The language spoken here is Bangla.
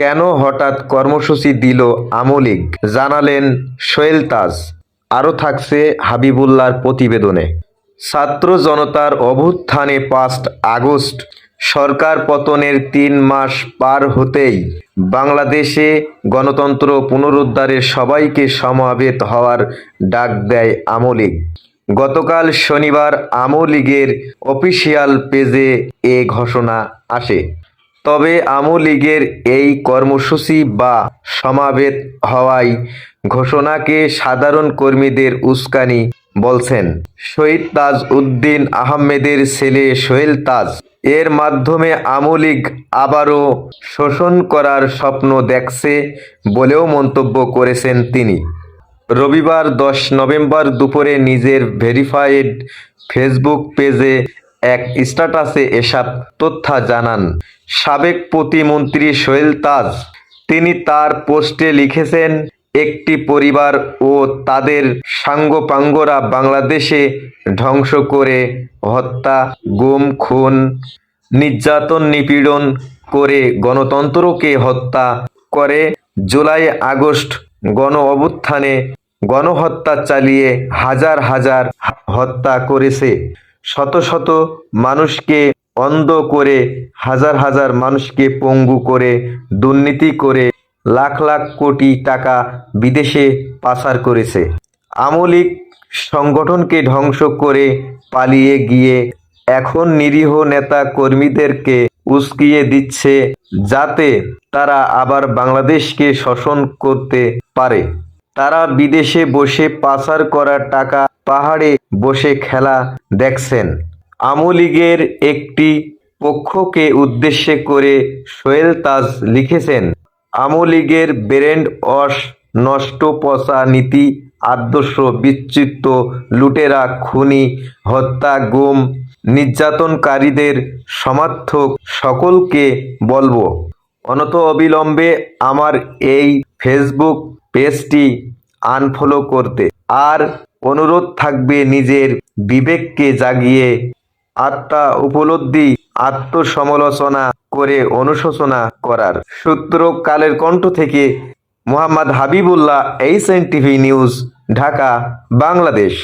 কেন হঠাৎ কর্মসূচি দিল আমলিগ? জানালেন সোহেল তাজ। আরও থাকছে হাবিবুল্লাহর প্রতিবেদনে। ছাত্র জনতার অভ্যুত্থানে পাঁচ আগস্ট সরকার পতনের তিন মাস পার হতেই বাংলাদেশে গণতন্ত্র পুনরুদ্ধারে সবাইকে সমাবেত হওয়ার ডাক দেয় আমলিগ। গতকাল শনিবার আমলীগের অফিসিয়াল পেজে এ ঘোষণা আসে। তবে আমলীগের এই কর্মসূচি বা সমাবেত হওয়ায় ঘোষণাকে সাধারণ কর্মীদের উস্কানি বলছেন শহীদ তাজ উদ্দিন আহমেদের ছেলে সোহেল তাজ। এর মাধ্যমে আমলীগ আবারও শোষণ করার স্বপ্ন দেখছে বলেও মন্তব্য করেছেন তিনি। রবিবার দশ নভেম্বর দুপুরে নিজের ভেরিফাইড ফেসবুক পেজে এক স্ট্যাটাসে এসব তথ্য জানান, সাবেক প্রতিমন্ত্রী সোহেল তাজ, তিনি তার পোস্টে লিখেছেন, একটি পরিবার ও তাদের সাঙ্গপাঙ্গরা বাংলাদেশে ধ্বংস করে হত্যা, গুম, খুন, নির্যাতন, নিপীড়ন করে গণতন্ত্রকে হত্যা করে জুলাই, আগস্ট গণ অভ্যুত্থানে গণহত্যা চালিয়ে হাজার হাজার হত্যা করেছে। শত শত মানুষকে অন্ধ করে, হাজার হাজার মানুষকে পঙ্গু করে, দুর্নীতি করে লাখ লাখ কোটি টাকা বিদেশে পাচার করেছে। আমলিক সংগঠনকে ধ্বংস করে পালিয়ে গিয়ে এখন নিরীহ নেতা কর্মীদেরকে উস্কিয়ে দিচ্ছে যাতে তারা আবার বাংলাদেশকে শোষণ করতে পারে। তারা বিদেশে বসে পাচার করা টাকা পাহাড়ে বসে খেলা দেখছেন। আমলীগের একটি পক্ষকে উদ্দেশ্য করে সোহেল তাজ লিখেছেন আমলীগের ব্রেন্ড অস নষ্ট পচা নীতি, আদর্শ বিচ্যুত লুটেরা, খুনি, হত্যা, গুম, নির্যাতনকারীদের সমর্থক সকলকে বলব। অনত অবিলম্বে আমার এই ফেসবুক পেজটি আনফলো করতে। আর অনুরোধ থাকবে নিজের বিবেককে জাগিয়ে আত্মা উপলব্ধি, আত্মসমালোচনা করে অনুশোচনা করার। সূত্র কালের কণ্ঠ থেকে Mohammad Habibullah H N TV news, Dhaka, Bangladesh.